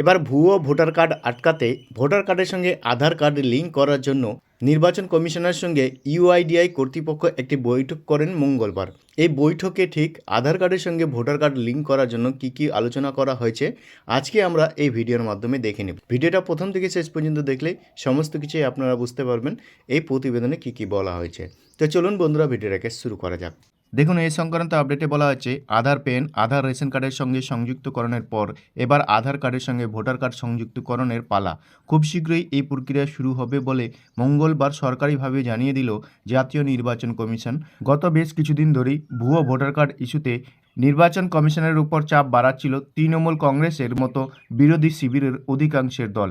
এবার ভুয়ো voter card আটকাতে ভোটার কার্ডের সঙ্গে আধার কার্ড লিঙ্ক করার জন্য নির্বাচন কমিশনের সঙ্গে ইউআইডিআই কর্তৃপক্ষ একটি বৈঠক করেন মঙ্গলবার। এই বৈঠকে ঠিক আধার কার্ডের সঙ্গে ভোটার কার্ড লিঙ্ক করার জন্য কি কি আলোচনা করা হয়েছে, আজকে আমরা এই ভিডিওর মাধ্যমে দেখে নেব। ভিডিওটা প্রথম থেকে শেষ পর্যন্ত দেখলে সমস্ত কিছুই আপনারা বুঝতে পারবেন, এই প্রতিবেদনে কি কি বলা হয়েছে। তো চলুন বন্ধুরা, ভিডিওটাকে শুরু করা যাক। দেখুন এই সংক্রান্ত আপডেটে বলা হচ্ছে আধার পেন আধার রেশন কার্ডের সঙ্গে সংযুক্তকরণের পর এবার আধার কার্ডের সঙ্গে ভোটার কার্ড সংযুক্তকরণের পালা। খুব শীঘ্রই এই প্রক্রিয়া শুরু হবে বলে মঙ্গলবার সরকারিভাবে জানিয়ে দিল জাতীয় নির্বাচন কমিশন। গত বেশ কিছুদিন ধরেই ভুয়ো ভোটার কার্ড ইস্যুতে নির্বাচন কমিশনের উপর চাপ বাড়াচ্ছিল তৃণমূল কংগ্রেসের মতো বিরোধী শিবিরের অধিকাংশের দল।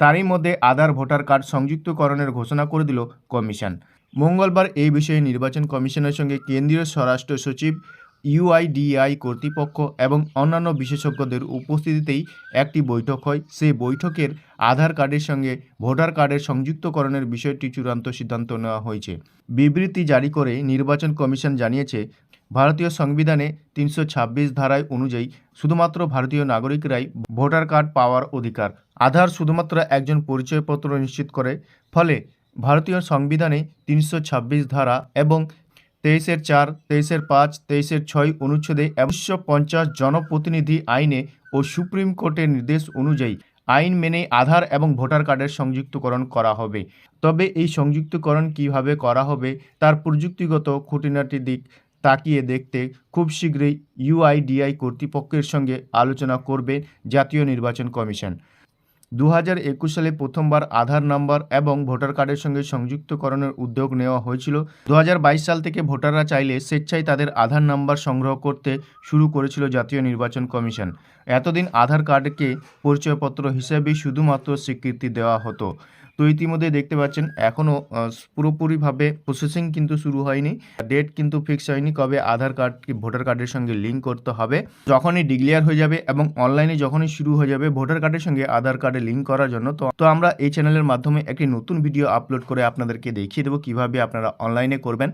তারই মধ্যে আধার, ভোটার কার্ড সংযুক্তকরণের ঘোষণা করে দিল কমিশন। মঙ্গলবার এই বিষয়ে নির্বাচন কমিশনের সঙ্গে কেন্দ্রীয় স্বরাষ্ট্র সচিব ইউআইডিআই কর্তৃপক্ষ এবং অন্যান্য বিশেষজ্ঞদের উপস্থিতিতেই একটি বৈঠক হয়। সেই বৈঠকের আধার কার্ডের সঙ্গে ভোটার কার্ডের সংযুক্তকরণের বিষয়টি চূড়ান্ত সিদ্ধান্ত নেওয়া হয়েছে। বিবৃতি জারি করে নির্বাচন কমিশন জানিয়েছে, ভারতীয় সংবিধানে তিনশো ছাব্বিশ ধারায় অনুযায়ী শুধুমাত্র ভারতীয় নাগরিকরাই ভোটার কার্ড পাওয়ার অধিকার। আধার শুধুমাত্র একজন পরিচয়পত্র নিশ্চিত করে। ফলে ভারতীয় সংবিধানে তিনশো ছাব্বিশ ধারা এবং তেইশের চার, তেইশের পাঁচ, তেইশের ছয় অনুচ্ছেদে একশো পঞ্চাশ জনপ্রতিনিধি আইনে ও সুপ্রিম কোর্টের নির্দেশ অনুযায়ী আইন মেনে আধার এবং ভোটার কার্ডের সংযুক্তকরণ করা হবে। তবে এই সংযুক্তকরণ কীভাবে করা হবে, তার প্রযুক্তিগত খুঁটিনাটি দিক তাকিয়ে দেখতে খুব শীঘ্রই ইউআইডিআই কর্তৃপক্ষের সঙ্গে আলোচনা করবে জাতীয় নির্বাচন কমিশন। দু হাজার একুশ সালে প্রথমবার আধার নাম্বার এবং ভোটার কার্ডের সঙ্গে সংযুক্তকরণের উদ্যোগ নেওয়া হয়েছিল। দু হাজার বাইশ সাল থেকে ভোটাররা চাইলে স্বেচ্ছায় তাদের আধার নাম্বার সংগ্রহ করতে শুরু করেছিল জাতীয় নির্বাচন কমিশন। এতদিন আধার কার্ডকে পরিচয়পত্র হিসেবেই শুধুমাত্র স্বীকৃতি দেওয়া হতো। তো ইতিমধ্যে দেখতে পাচ্ছেন এখনও পুরোপুরিভাবে প্রসেসিং কিন্তু শুরু হয়নি। ডেট কিন্তু ফিক্স হয়নি, কবে আধার কার্ড কি, ভোটার কার্ডের সঙ্গে লিঙ্ক করতে হবে। যখনই ডিক্লেয়ার হয়ে যাবে এবং অনলাইনে যখনই শুরু হয়ে যাবে ভোটার কার্ডের সঙ্গে আধার কার্ডে লিঙ্ক করার জন্য, তো তো আমরা এই চ্যানেলের মাধ্যমে একটি নতুন ভিডিও আপলোড করে আপনাদেরকে দেখিয়ে দেবো কীভাবে আপনারা অনলাইনে করবেন।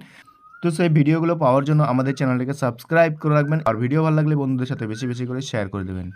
তো সেই ভিডিওগুলো পাওয়ার জন্য আমাদের চ্যানেলটিকে সাবস্ক্রাইব করে রাখবেন। আর ভিডিও ভালো লাগলে বন্ধুদের সাথে বেশি বেশি করে শেয়ার করে দেবেন।